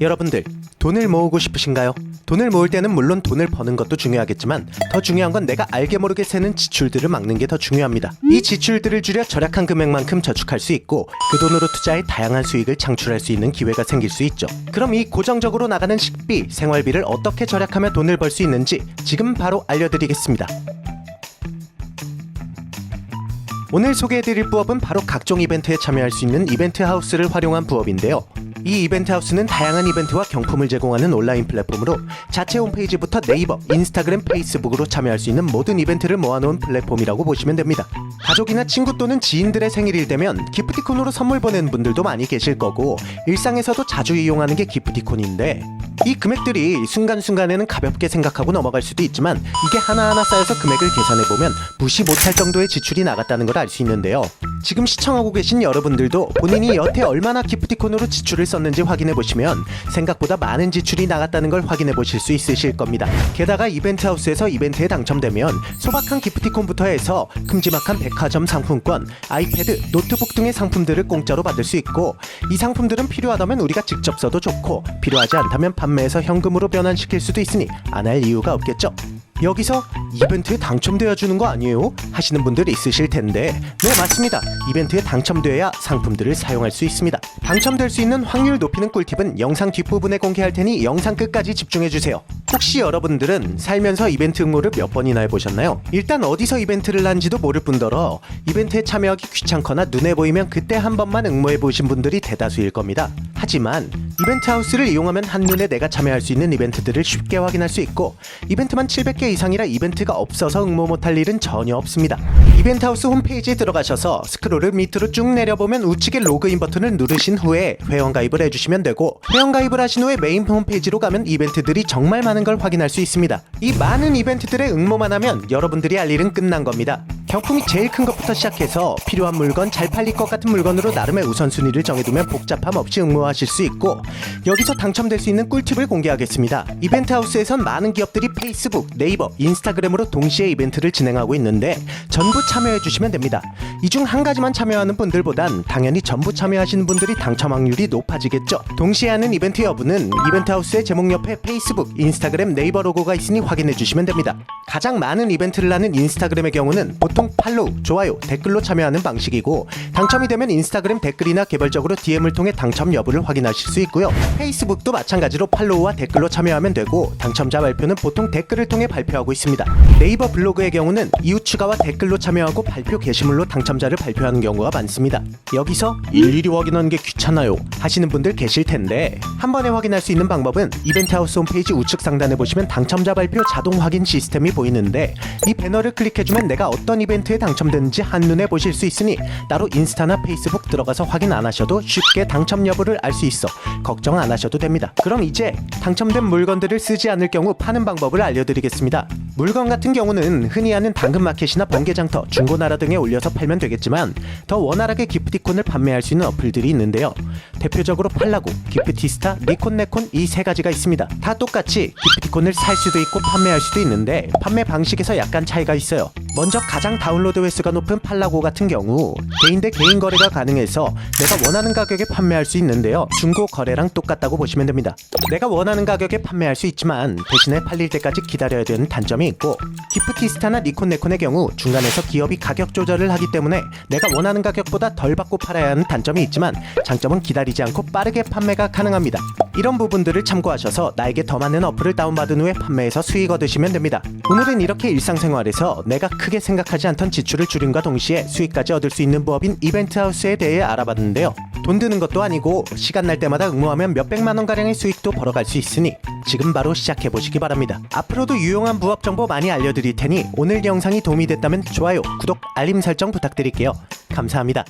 여러분들 돈을 모으고 싶으신가요? 돈을 모을 때는 물론 돈을 버는 것도 중요하겠지만 더 중요한 건 내가 알게 모르게 새는 지출들을 막는 게 더 중요합니다. 이 지출들을 줄여 절약한 금액만큼 저축할 수 있고 그 돈으로 투자해 다양한 수익을 창출할 수 있는 기회가 생길 수 있죠. 그럼 이 고정적으로 나가는 식비, 생활비를 어떻게 절약하며 돈을 벌 수 있는지 지금 바로 알려드리겠습니다. 오늘 소개해드릴 부업은 바로 각종 이벤트에 참여할 수 있는 이벤트 하우스를 활용한 부업인데요. 이 이벤트 하우스는 다양한 이벤트와 경품을 제공하는 온라인 플랫폼으로 자체 홈페이지부터 네이버, 인스타그램, 페이스북으로 참여할 수 있는 모든 이벤트를 모아놓은 플랫폼이라고 보시면 됩니다. 가족이나 친구 또는 지인들의 생일일 되면 기프티콘으로 선물 보내는 분들도 많이 계실 거고 일상에서도 자주 이용하는 게 기프티콘인데 이 금액들이 순간순간에는 가볍게 생각하고 넘어갈 수도 있지만 이게 하나하나 쌓여서 금액을 계산해보면 무시 못할 정도의 지출이 나갔다는 걸 알 수 있는데요. 지금 시청하고 계신 여러분들도 본인이 여태 얼마나 기프티콘으로 지출을 썼는지 확인해 보시면 생각보다 많은 지출이 나갔다는 걸 확인해 보실 수 있으실 겁니다. 게다가 이벤트 하우스에서 이벤트에 당첨되면 소박한 기프티콘부터 해서 큼지막한 백화점 상품권, 아이패드, 노트북 등의 상품들을 공짜로 받을 수 있고 이 상품들은 필요하다면 우리가 직접 써도 좋고 필요하지 않다면 판매해서 현금으로 변환시킬 수도 있으니 안 할 이유가 없겠죠. 여기서 이벤트에 당첨되어 주는 거 아니에요? 하시는 분들 있으실 텐데. 네 맞습니다. 이벤트에 당첨돼야 상품들을 사용할 수 있습니다. 당첨될 수 있는 확률 높이는 꿀팁은 영상 뒷부분에 공개할 테니 영상 끝까지 집중해 주세요. 혹시 여러분들은 살면서 이벤트 응모를 몇 번이나 해보셨나요? 일단 어디서 이벤트를 한지도 모를 뿐더러 이벤트에 참여하기 귀찮거나 눈에 보이면 그때 한 번만 응모해 보신 분들이 대다수일 겁니다. 하지만 이벤트 하우스를 이용하면 한눈에 내가 참여할 수 있는 이벤트들을 쉽게 확인할 수 있고 이벤트만 700개 이상이라 이벤트가 없어서 응모 못할 일은 전혀 없습니다. 이벤트 하우스 홈페이지에 들어가셔서 스크롤을 밑으로 쭉 내려보면 우측에 로그인 버튼을 누르신 후에 회원 가입을 해주시면 되고 회원 가입을 하신 후에 메인 홈페이지로 가면 이벤트들이 정말 많은 걸 확인할 수 있습니다. 이 많은 이벤트들의 응모만 하면 여러분들이 할 일은 끝난 겁니다. 경품이 제일 큰 것부터 시작해서 필요한 물건, 잘 팔릴 것 같은 물건으로 나름의 우선순위를 정해두면 복잡함 없이 응모하실 수 있고 여기서 당첨될 수 있는 꿀팁을 공개하겠습니다. 이벤트 하우스에선 많은 기업들이 페이스북, 네이버, 인스타그램으로 동시에 이벤트를 진행하고 있는데 전부 참여해 주시면 됩니다. 이 중 한 가지만 참여하는 분들보단 당연히 전부 참여하시는 분들이 당첨 확률이 높아지겠죠. 동시에 하는 이벤트 여부는 이벤트 하우스의 제목 옆에 페이스북, 인스타그램, 네이버 로고가 있으니 확인해 주시면 됩니다. 가장 많은 이벤트를 하는 인스타그램의 경우는 보통 팔로우, 좋아요, 댓글로 참여하는 방식이고 당첨이 되면 인스타그램 댓글이나 개별적으로 DM을 통해 당첨 여부를 확인하실 수 있고요. 페이스북도 마찬가지로 팔로우와 댓글로 참여하면 되고 당첨자 발표는 보통 댓글을 통해 발표하고 있습니다. 네이버 블로그의 경우는 이웃 추가와 댓글로 참여하고 발표 게시물로 당첨자를 발표하는 경우가 많습니다. 여기서 일일이 확인하는 게 귀찮아요 하시는 분들 계실 텐데 한 번에 확인할 수 있는 방법은 이벤트 하우스 홈페이지 우측 상단에 보시면 당첨자 발표 자동 확인 시스템이 보이는데 이 배너를 클릭해주면 내가 어떤 이벤트 에 당첨됐는지 한눈에 보실 수 있으니 따로 인스타나 페이스북 들어가서 확인 안 하셔도 쉽게 당첨 여부를 알 수 있어 걱정 안 하셔도 됩니다. 그럼 이제 당첨된 물건들을 쓰지 않을 경우 파는 방법을 알려드리겠습니다. 물건 같은 경우는 흔히 하는 당근마켓이나 번개장터, 중고나라 등에 올려서 팔면 되겠지만 더 원활하게 기프티콘을 판매할 수 있는 어플들이 있는데요. 대표적으로 팔라고, 기프티스타, 리콘네콘 이 세 가지가 있습니다. 다 똑같이 기프티콘을 살 수도 있고 판매할 수도 있는데 판매 방식에서 약간 차이가 있어요. 먼저 가장 다운로드 횟수가 높은 팔라고 같은 경우 개인 대 개인 거래가 가능해서 내가 원하는 가격에 판매할 수 있는데요. 중고 거래랑 똑같다고 보시면 됩니다. 내가 원하는 가격에 판매할 수 있지만 대신에 팔릴 때까지 기다려야 되는 단점이 있고 기프티스타나 니콘네콘의 경우 중간에서 기업이 가격 조절을 하기 때문에 내가 원하는 가격보다 덜 받고 팔아야 하는 단점이 있지만 장점은 기다리지 않고 빠르게 판매가 가능합니다. 이런 부분들을 참고하셔서 나에게 더 많은 어플을 다운받은 후에 판매해서 수익 얻으시면 됩니다. 오늘은 이렇게 일상생활에서 내가 크게 생각하지 않던 지출을 줄임과 동시에 수익까지 얻을 수 있는 부업인 이벤트 하우스에 대해 알아봤는데요. 돈 드는 것도 아니고 시간 날 때마다 응모하면 몇백만 원 가량의 수익도 벌어갈 수 있으니 지금 바로 시작해 보시기 바랍니다. 앞으로도 유용한 부업 정보 많이 알려드릴 테니 오늘 영상이 도움이 됐다면 좋아요, 구독, 알림 설정 부탁드릴게요. 감사합니다.